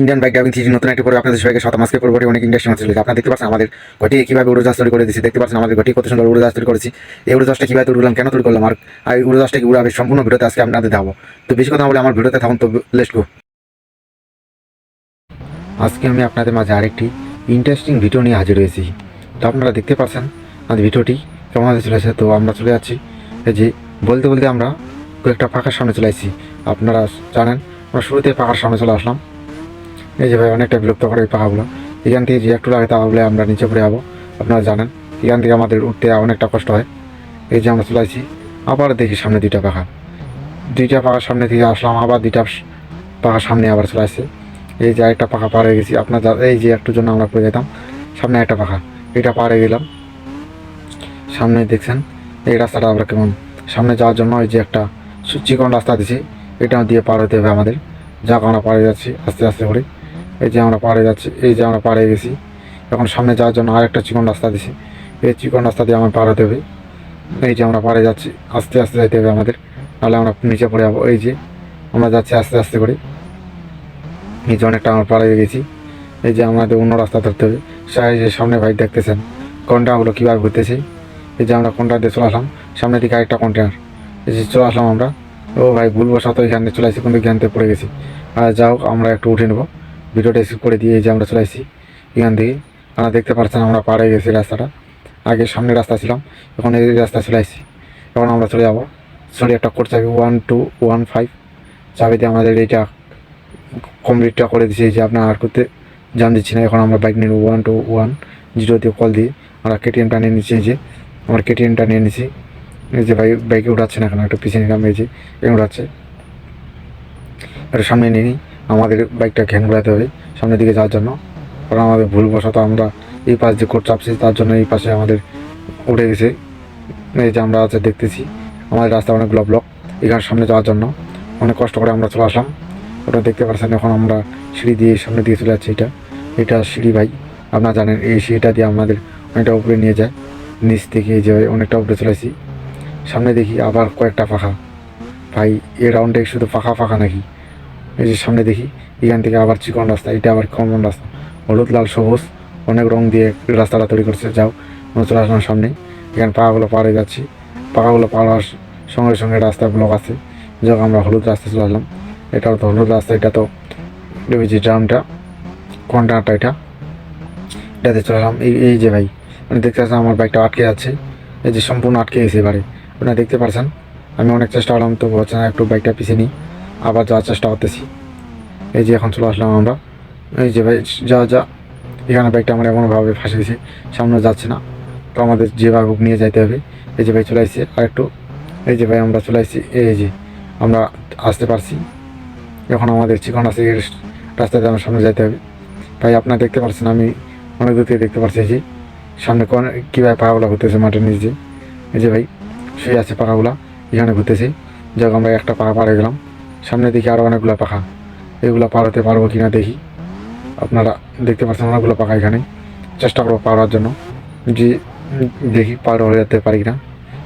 Indian bike driving three নতুন একটি পরে আপনাদের সবাইকে শত মাসকে পরবর্তী অনেক ইন্ডাস্ট্রি মাত্র আপনারা দেখতে পাচ্ছেন আমাদের ঘটি কীভাবে উড়োজাহাজ তৈরি করে দিচ্ছি দেখতে পাচ্ছেন আমাদের ঘটি কত সুন্দর উড়োজাহাজ তৈরি করেছি। এই উড়োজাহাজটা কীভাবে তৈরি কেন তৈরি করলাম, আর এই উড়োজাহাজটা কি উড়াবে সম্পূর্ণ ভিডিওতে আজকে আপনাদের দেখাবো। তো বেশি কথা বলে আমার ভিডিওতে থাকুন, তো লেটস গো আজকে আমি আপনাদের মাঝে আরেকটি ইন্টারেস্টিং ভিডিও নিয়ে হাজির হয়েছি। তো আপনারা দেখতে পাচ্ছেন আমাদের ভিডিওটি কেমন চলেছে। তো আমরা চলে যাচ্ছি, এই যে বলতে বলতে আমরা কয়েকটা পাখার সামনে চলে আসছি। আপনারা জানেন, আমরা শুরুতে পাখার সামনে চলে আসলাম। এই যে ভাই, অনেকটা বিলুপ্ত করে এই পাখাগুলো এখান থেকে যে একটু লাগে তাহলে আমরা নিচে পড়ে যাব। আপনারা জানেন, এখান থেকে আমাদের উঠতে অনেকটা কষ্ট হয়। এই যে আমরা চলে আসছি, আবার দেখি সামনে দুইটা পাখা। দুইটা পাখার সামনে থেকে আসলাম, আবার দুইটা পাখার সামনে আবার চলে আসছে। এই যে একটা পাখা পার হয়ে গেছি। আপনার যা- এই যে একটু জন্য আমরা পড়ে যেতাম, সামনে একটা পাখা। এটা পার হয়ে গেলাম। সামনে দেখছেন, এই রাস্তাটা আমরা কেমন। সামনে যাওয়ার জন্য ওই যে একটা চিকন রাস্তা দিছি। এটা দিয়ে পার হতে হবে আমাদের। যাক আমরা পাড়ে যাচ্ছি, আস্তে আস্তে করে। এই যে আমরা পাড়ে যাচ্ছি, এই যে আমরা পাড়ে গেছি। এখন সামনে যাওয়ার জন্য আরেকটা চিকন রাস্তা দিছি। এই চিকন রাস্তা দিয়ে আমার পার হতে হবে। এই যে আমরা পাড়ে যাচ্ছি, আস্তে আস্তে যেতে হবে আমাদের। নাহলে আমরা নিচে পড়ে যাব। এই যে আমরা যাচ্ছি আস্তে আস্তে করে। এই যে অনেকটা আমরা পাড়ে গেছি। এই যে আমাদের অন্য রাস্তা ধরতে হবে। সাই যে সামনে ভাই দেখতেছেন, কন্টেনারগুলো কীভাবে ঘুরতেছে। এই যে আমরা কন্টেনার দিয়ে চলে আসলাম। সামনের দিকে আরেকটা কন্টেনার। এই যে চলে আসলাম আমরা। ও ভাই ভুলবশত এখানে চলে আসছি কিন্তু জ্ঞানতে পড়ে গেছি। আর যাও আমরা একটু উঠে নেব। ভিডিওটা স্কিপ করে দিয়ে যে আমরা চলে আসছি, এখান থেকে। আপনারা দেখতে পাচ্ছেন আমরা পাড়ে গেছি রাস্তাটা। আগে সামনে রাস্তা ছিলাম, এখন এই রাস্তা চলে আসছি। এখন আমরা চলে যাব সরি, একটা কোড চাবি ওয়ান টু ওয়ান ফাইভ চাবিতে আমাদের এইটা কমপ্লিটটা করে দিয়েছি যে আপনার আর করতে জান দিচ্ছি না। এখন আমরা বাইক নিয়ে ওয়ান টু ওয়ান জিরো দিয়ে কল দিয়ে। আমরা কেটিএমটা নিয়ে নিচ্ছি যে আমার কেটিএমটা নিয়ে নিছি এই যে বাইক বাইকে উঠাচ্ছে না এখন, একটু পিছনে নিলাম, এই যে, এখানে উঠাচ্ছে। এটা সামনে নিয়ে নিই। আমাদের বাইকটা ঘ্যান ঘোরাতে হবে সামনের দিকে যাওয়ার জন্য। কারণ আমাদের ভুলবশত আমরা এই পাশ দিয়ে কোট চাপছি, তার জন্য এই পাশে আমাদের উঠে গেছে। এই যে আমরা আছে দেখতেছি, আমাদের রাস্তা অনেকগুলো ব্লক এখানে সামনে যাওয়ার জন্য। অনেক কষ্ট করে আমরা চলে আসলাম। ওটা দেখতে পাচ্ছেন এখন আমরা সিঁড়ি দিয়ে সামনে দিয়ে চলে যাচ্ছি এটা। এটা সিঁড়ি ভাই, আপনারা জানেন, এই সিঁড়িটা দিয়ে আমাদের অনেকটা উপরে নিয়ে যায়। নিচ থেকে যে অনেকটা উপরে চলে আসি সামনে দেখি আবার কয়েকটা পাখা ভাই এ রাউন্ডে শুধু ফাঁকা ফাঁকা নাকি? এই যে সামনে দেখি, এখান থেকে আবার চিকন রাস্তা, এটা আবার কমন রাস্তা। হলুদ, লাল, সবুজ, অনেক রং দিয়ে রাস্তাটা তৈরি করছে, যাও চলে আসলাম সামনে। এখানে পাকাগুলো পার হয়ে যাচ্ছি। পাকাগুলো পার হওয়ার সঙ্গে সঙ্গে রাস্তা ব্লক আছে। যখন আমরা হলুদ রাস্তা চলে আসলাম। এটাও তো হলুদ রাস্তা, এটা তো যে ড্রামটা, কন্টেনারটা এটা। এটাতে চলে এলাম এই এই যে ভাই মানে দেখতে পাচ্ছেন আমার বাইকটা আটকে যাচ্ছে। এই যে সম্পূর্ণ আটকে গেছে এবারে। আপনারা দেখতে পারছেন, আমি অনেক চেষ্টা করলাম তো হচ্ছে না, একটু বাইকটা পিছিয়ে নিই। আবার যাওয়ার চেষ্টা করতেছি। এই যে এখন চলে আসলাম আমরা। এই যে ভাই, যা যা। এখানে বাইকটা আমার এমনভাবে ফাঁসে গেছে সামনে যাচ্ছে না। তো আমাদের যেভাবে হোক নিয়ে যাইতে হবে। এই যে ভাই চলে আসছে আর একটু এই যে ভাই, আমরা চলে আসছি। এই যে আমরা আসতে পারছি। এখন আমাদের চিকন আছে রাস্তাতে আমার সামনে যাইতে হবে। ভাই, আপনারা দেখতে পাচ্ছেন আমি অনেক দূর থেকে দেখতে এই যে সামনে কোন কীভাবে পাখাগুলো ঘুরতেছে মাঠের নিচে। এই যে ভাই, শুয়ে আছে পাখাগুলা এখানে ঘুরতেছে। যাক, আমরা একটা পার হয়ে গেলাম। সামনে দেখি আরও অনেকগুলো পাখা। এগুলো পার হতে পারব কিনা দেখি। আপনারা দেখতে পাচ্ছেন অনেকগুলো পাখা এখানে। চেষ্টা করব হওয়ার জন্য। যে দেখি পার হয়ে যেতে পারি না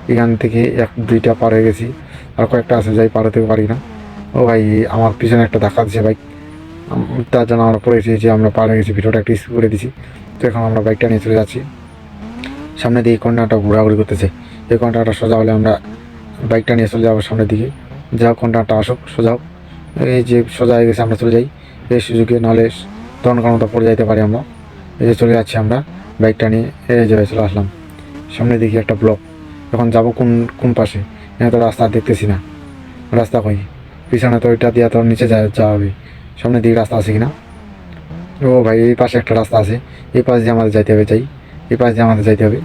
এখান থেকে এক, দুইটা পার হয়ে গেছি। আর কয়েকটা আছে যাই পার হতে পারি না ও ভাই, আমার পিছনে একটা ধাক্কা দিচ্ছে বাইক তার জন্য আমরা পড়েছি যে আমরা পার হয়ে গেছি। ভিডিওটা একটু স্কিপ করে দিছি। তো এখন আমরা বাইকটা নিয়ে চলে যাচ্ছি। সামনে দিয়ে কন্যাটা ঘোরাঘুরি করতেছে। এই কন্যাটা সোজা হলে আমরা বাইকটা নিয়ে চলে যাব সামনের দিকে। যা কন্যাটা আসুক সোজা হোক এই যে সোজা হয়ে গেছে, আমরা চলে যাই। এই সুযোগে নাহলে তখন কোনো পড়ে যাইতে পারি আমরা। এই যে চলে যাচ্ছি আমরা বাইকটা নিয়ে। এই যে চলে আসলাম। সামনে দেখি একটা ব্লক। এখন যাব কোন কোন পাশে? এখানে তো রাস্তা দেখতেছি না। রাস্তা কই? পিছনে তো ওইটা দিয়ে তো নিচে যাওয়া হবে। সামনে দিকে রাস্তা আছে কিনা? ও ভাই, এই পাশে একটা রাস্তা আছে। এই পাশ দিয়ে আমাদের যাইতে হবে চাই এই পাশ দিয়ে আমাদের যাইতে হবে।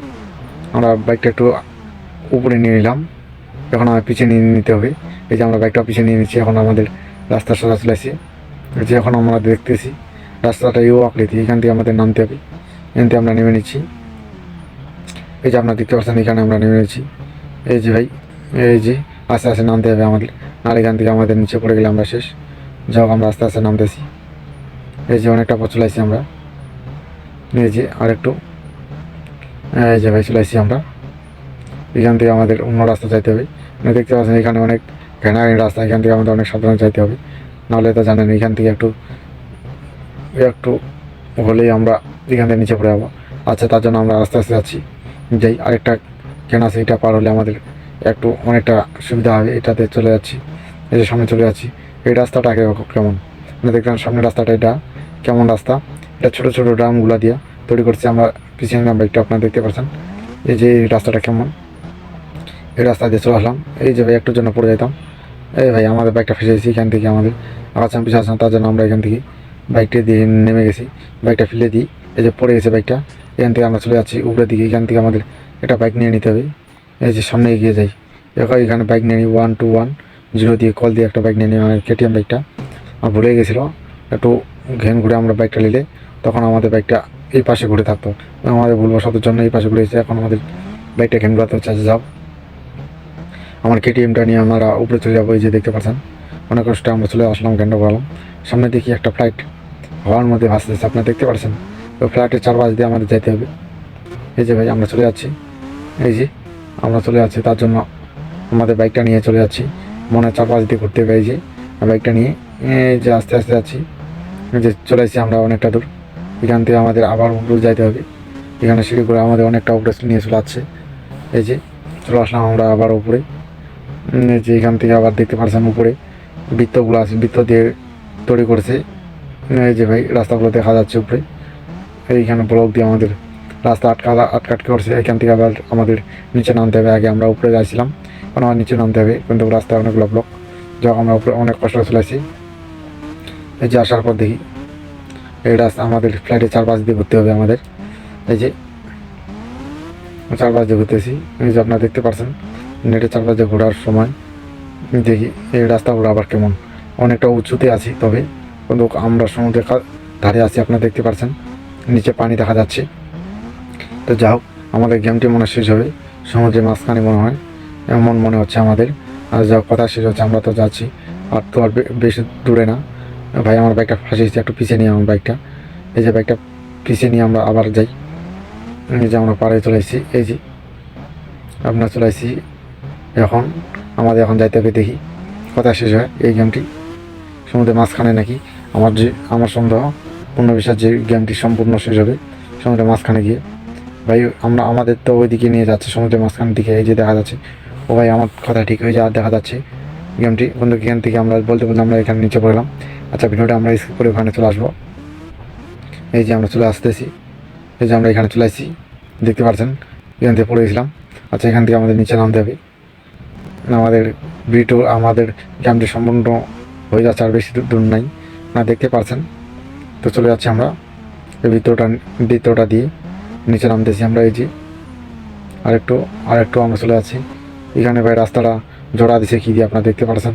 আমরা বাইকটা একটু উপরে নিয়ে নিলাম। এখন আমার পিছিয়ে নিয়ে নিতে হবে। এই যে আমরা বাইকটা পিছিয়ে নিয়ে নিচ্ছি, এখন আমাদের রাস্তা সোজা চলে যে এখন আমরা দেখতেছি, রাস্তাটা ইউ আকৃতি, এখান থেকে আমাদের নামতে হবে। এখান থেকে আমরা নেমে নিচ্ছি। এই যে আপনারা দেখতে পাচ্ছেন, এখানে আমরা নেমে নিচ্ছি। এই যে ভাই, এই যে আস্তে আস্তে নামতে হবে আমাদের। আর এখান থেকে আমাদের নিচে পড়ে গেলে আমরা শেষ। যাও আমরা আস্তে আস্তে নামতেছি। এই যে অনেকটা পথ চলে আসছি আমরা। এই যে আরেকটু। এই যে ভাই চলে আসছি আমরা। এখান থেকে আমাদের অন্য রাস্তা যাইতে হবে। দেখতে পাচ্ছেন, এখানে অনেক ঘেনাঘেনি রাস্তা এখান থেকে আমাদের অনেক সাবধানে যাইতে হবে? নাহলে তো জানেন এখান থেকে একটু একটু হলেই আমরা এখান থেকে নিচে পড়ে যাব। আচ্ছা তার জন্য আমরা আস্তে আস্তে যাচ্ছি। যাই, আরেকটা কেন আছে, এটা পার হলে আমাদের একটু অনেকটা সুবিধা হবে। এটাতে চলে যাচ্ছি। এই যে সামনে চলে যাচ্ছি। এই রাস্তাটা আগে কেমন। মানে দেখলাম সামনের রাস্তাটা এটা। কেমন রাস্তা? এটা ছোটো ছোটো ড্রামগুলো দিয়ে তৈরি করছে আমরা। পিছিয়ে নিলাম বাইকটা আপনারা দেখতে পাচ্ছেন। এই যে রাস্তাটা কেমন? এই রাস্তা দিয়ে চলে আসলাম। এই যে ভাই, একটুর জন্য পড়ে যেতাম এই ভাই, আমাদের বাইকটা ফেসে গেছি এখান থেকে আমাদের। আগাছাম পিছাচ্ছাম তার জন্য আমরা এখান থেকে বাইকটা দিয়ে নেমে গেছি। বাইকটা ফেলে দিই। এই যে পড়ে গেছে বাইকটা এখান থেকে আমরা চলে যাচ্ছি উপরের দিকে। এখান থেকে আমাদের একটা বাইক নিয়ে নিতে হবে। এই যে সামনে এগিয়ে যাই। এখানে এখানে বাইক নিয়ে নিই। ওয়ান টু ওয়ান জিরো দিয়ে কল দিয়ে একটা বাইক নিয়ে নিই। মানে কেটিএম বাইকটা আমার ভুলে গেছিল। একটু ঘেন ঘুরে আমরা বাইকটা নিলে তখন আমাদের বাইকটা এই পাশে ঘুরে থাকতো। আমাদের ভুলবশতের জন্য এই পাশে ঘুরে এসেছে এখন আমাদের বাইকটা ঘেন ঘুরাতে হচ্ছে। যাও। আমার কেটিএমটা নিয়ে আমরা উপরে চলে যাব, এই যে দেখতে পাচ্ছেন। অনেক কষ্টে আমরা চলে আসলাম ঘেন্টা করলাম। সামনে দেখি একটা ফ্লাইট। হওয়ার মধ্যে ভাসতেছে আপনারা দেখতে পাচ্ছেন? ওই ফ্লাইটের চারপাশ দিয়ে আমাদের যেতে হবে। এই যে ভাই, আমরা চলে যাচ্ছি। এই যে, আমরা চলে যাচ্ছি, তার জন্য আমাদের বাইকটা নিয়ে চলে যাচ্ছি। মনে চারপাশ দিয়ে ঘুরতে এই যে বাইকটা নিয়ে, এই যে আস্তে আস্তে যাচ্ছি। যে চলে এসেছি আমরা অনেকটা দূর। এখান থেকে আমাদের আবার উপরে যাইতে হবে। এখানে সিঁড়ি করে আমাদের অনেকটা উপরে নিয়ে চলে আসছে এই যে, চলে আসলাম আমরা আবার উপরে। যে এখান থেকে আবার দেখতে পাচ্ছেন উপরে বৃত্তগুলো আছে, বৃত্ত দিয়ে তৈরি করেছে। এই যে ভাই, রাস্তাগুলো দেখা যাচ্ছে উপরে। এইখানে ব্লক দিয়ে আমাদের রাস্তা আটকা আটকাটকে করছে। এখান থেকে আবার আমাদের নিচে নামতে হবে। আগে আমরা উপরে যাচ্ছিলাম এখন আমার নিচে নামতে হবে। কিন্তু রাস্তায় অনেকগুলো ব্লক যখন আমরা উপরে অনেক কষ্ট চলে এই যে আসার পর দেখি, এই রাস্তা আমাদের ফ্লাইটে চারপাশ দিয়ে ঘুরতে হবে আমাদের। এই যে, চারপাশ দিয়ে ঘুরতেছি। এই যে আপনারা দেখতে পাচ্ছেন নেটে চারপাশ দিয়ে ঘোরার সময় দেখি এই রাস্তা রাস্তাগুলো আবার কেমন। অনেকটা উঁচুতে আছি, তবে কিন্তু আমরা সমুদ্রের ধারে আছি, আপনারা দেখতে পাচ্ছেন নিচে পানি দেখা যাচ্ছে। তো যা হোক, আমাদের গেমটি মনে শেষ হবে। সমুদ্রের মাঝখানে মনে হয়, এমন মনে হচ্ছে আমাদের। আর যা কথা শেষ হচ্ছে, আমরা তো যাচ্ছি। আর তো আর বেশি দূরে না। ভাই, আমার বাইকটা ফাঁসিয়েছি একটু পিছিয়ে নিয়ে আমার বাইকটা এই যে বাইকটা পিছিয়ে নিয়ে আমরা আবার যাই। যে আমরা পাড়ে চলে এসেছি। এই যে আপনার চলে এসেছি এখন, আমাদের এখন যাইতে হবে দেখি। কথা শেষ হয় এই গেমটি। সমুদ্রের মাঝখানে নাকি আমার যে আমার সন্দেহ পূর্ণ বিশ্বাস যে গেমটি সম্পূর্ণ শেষ হবে সমুদ্রের মাঝখানে গিয়ে। ভাই, আমরা আমাদের তো ওইদিকে নিয়ে যাচ্ছে, সমুদ্রের মাঝখানের দিকে, এই যে দেখা যাচ্ছে। ও ভাই, আমার কথা ঠিক হয়ে যা দেখা যাচ্ছে। গেমটি, বন্ধু, এখান থেকে আমরা বলতে বলতে আমরা এখানে নিচে পড়লাম। আচ্ছা ভিডিওটা আমরা স্কিপ করে ওখানে চলে আসব। এই যে আমরা চলে আসতেছি। এই যে আমরা এখানে চলে আসছি। দেখতে পাচ্ছেন, এখান থেকে পড়ে গেছিলাম। আচ্ছা এখান থেকে আমাদের নিচে নামতে হবে। আমাদের ভিডিও, আমাদের গেমটি সম্পূর্ণ হয়ে যাচ্ছে আর বেশি দূর নাই, না দেখতে পাচ্ছেন তো চলে যাচ্ছি আমরা। এই ভিতরটা ভিতরটা দিয়ে নিচে নামতেছি আমরা এই যে। আরেকটু আরেকটু আমরা চলে যাচ্ছি। এখানে ভাই রাস্তাটা জোড়া দিছে, কী দিয়ে আপনারা দেখতে পাচ্ছেন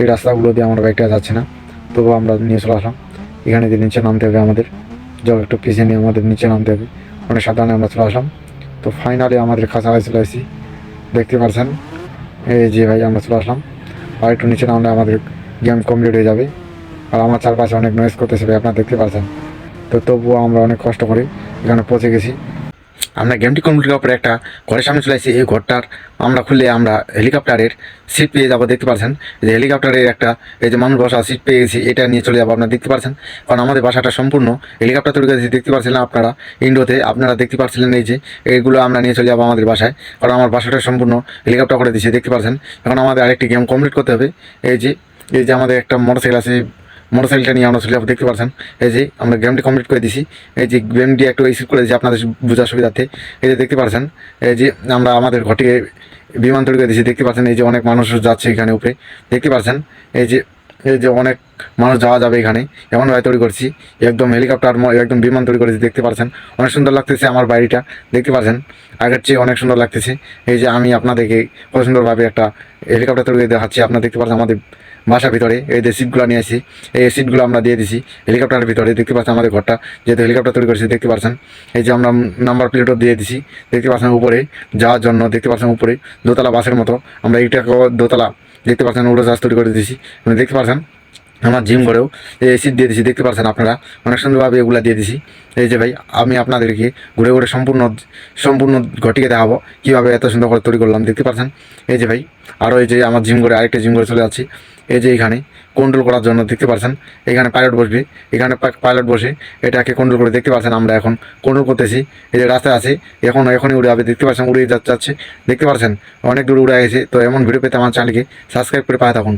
এই রাস্তাগুলো দিয়ে আমার বাইকটা যাচ্ছে না। তবুও আমরা নিয়ে চলে আসলাম। এখানে দিয়ে নিচে নামতে হবে আমাদের জল একটু পিছিয়ে নিয়ে আমাদের নিচে নামতে হবে। অনেক সাধারণে আমরা চলে আসলাম। তো ফাইনালি আমাদের কাছাকাছি চলে আসছি। দেখতে পাচ্ছেন এই যে ভাই, আমরা চলে আসলাম। আর একটু নিচে নামলে আমাদের গেম কমপ্লিট হয়ে যাবে। আর আমার চারপাশে অনেক নয়েস করতেছে ভাই, আপনারা দেখতে পাচ্ছেন। তো তবুও আমরা অনেক কষ্ট করি এখানে পৌঁছে গেছি। আমরা গেমটি কমপ্লিট করার পরে একটা ঘরের সামনে চলে এসেছি এই ঘরটার আমরা খুললে আমরা হেলিকপ্টারের সিট পেয়ে যাব, দেখতে পাচ্ছেন যে হেলিকপ্টারের একটা এই যে মানুষ বসা সিট পেয়ে গেছি, এটা নিয়ে চলে যাব, আপনারা দেখতে পাচ্ছেন কারণ আমাদের বাসাটা সম্পূর্ণ হেলিকপ্টার তৈরি করেছি, দেখতে পাচ্ছিলেন আপনারা ইন্ডোতে আপনারা দেখতে পাচ্ছিলেন এই যে এইগুলো আমরা নিয়ে চলে যাব আমাদের বাসায়। কারণ আমার বাসাটা সম্পূর্ণ হেলিকপ্টার করে দিয়েছি, দেখতে পাচ্ছেন এখন আমাদের আরেকটি গেম কমপ্লিট করতে হবে। এই যে এই যে আমাদের একটা মোটরসাইকেল আছে মোটরসাইকেলটা নিয়ে আমরা চলে যাব দেখতে পাচ্ছেন এই যে আমরা গেমটি কমপ্লিট করে দিছি। এই যে গেমটি একটু রিসিভ করে দিয়েছি আপনাদের বোঝার সুবিধার্থে। এই যে দেখতে পাচ্ছেন এই যে আমরা আমাদের ঘটিকে বিমান তৈরি করে দিয়েছি, দেখতে পাচ্ছেন এই যে অনেক মানুষ যাচ্ছে এখানে উপরে। দেখতে পাচ্ছেন এই যে এই যে অনেক মানুষ যাওয়া যাবে এখানে। এমনভাবে তৈরি করছি। একদম হেলিকপ্টার একদম বিমান তৈরি করেছি, দেখতে পাচ্ছেন অনেক সুন্দর লাগতেছে আমার বাড়িটা, দেখতে পাচ্ছেন আগের চেয়ে অনেক সুন্দর লাগতেছে। এই যে আমি আপনাদেরকে কত সুন্দরভাবে একটা হেলিকপ্টার তৈরি করে দেখাচ্ছি। আপনারা দেখতে পাচ্ছেন আমাদের বাসার ভিতরে, এই যে সিটগুলো নিয়ে আসি, এই সিটগুলো আমরা দিয়ে দিছি। হেলিকপ্টারের ভিতরে, দেখতে পাচ্ছেন আমাদের ঘরটা, যেহেতু হেলিকপ্টার তৈরি করেছি, দেখতে পাচ্ছেন। এই যে আমরা নাম্বার প্লেটও দিয়ে দিছি, দেখতে পাচ্ছেন উপরে, যাওয়ার জন্য দেখতে পাচ্ছেন উপরে, দোতলা বাসের মতো, আমরা এইটাকেও দোতলা, দেখতে পাচ্ছেন উড়োজাহাজ তৈরি করে দিয়েছি মানে দেখতে পাচ্ছেন, আমার জিম করেও এই সিট দিয়ে দিছি, দেখতে পাচ্ছেন আপনারা, অনেক সুন্দরভাবে এগুলা দিয়ে দিছি। এই যে ভাই, আমি আপনাদেরকে ঘুরে ঘুরে সম্পূর্ণ সম্পূর্ণ ঘটিকে দেখাবো, কীভাবে এত সুন্দর করে তৈরি করলাম, দেখতে পাচ্ছেন। এই যে ভাই আরও এই যে আমার জিম করে আরেকটা জিম করে চলে যাচ্ছি। এই যে এখানে কন্ট্রোল করার জন্য দেখতে পাচ্ছেন এখানে পাইলট বসবে, এখানে পাইলট বসে এটাকে কন্ট্রোল করে দেখতে পাচ্ছেন আমরা এখন কন্ট্রোল করতেছি, এই যে রাস্তায় আছে, এখন এখনই উড়ে যাবে, দেখতে পাচ্ছেন উড়ে যাচ্ছে, দেখতে পাচ্ছেন অনেক দূর উড়ে গেছে, তো এমন ভিডিও পেতে আমার চ্যানেলকে সাবস্ক্রাইব করে পায় থাকুন।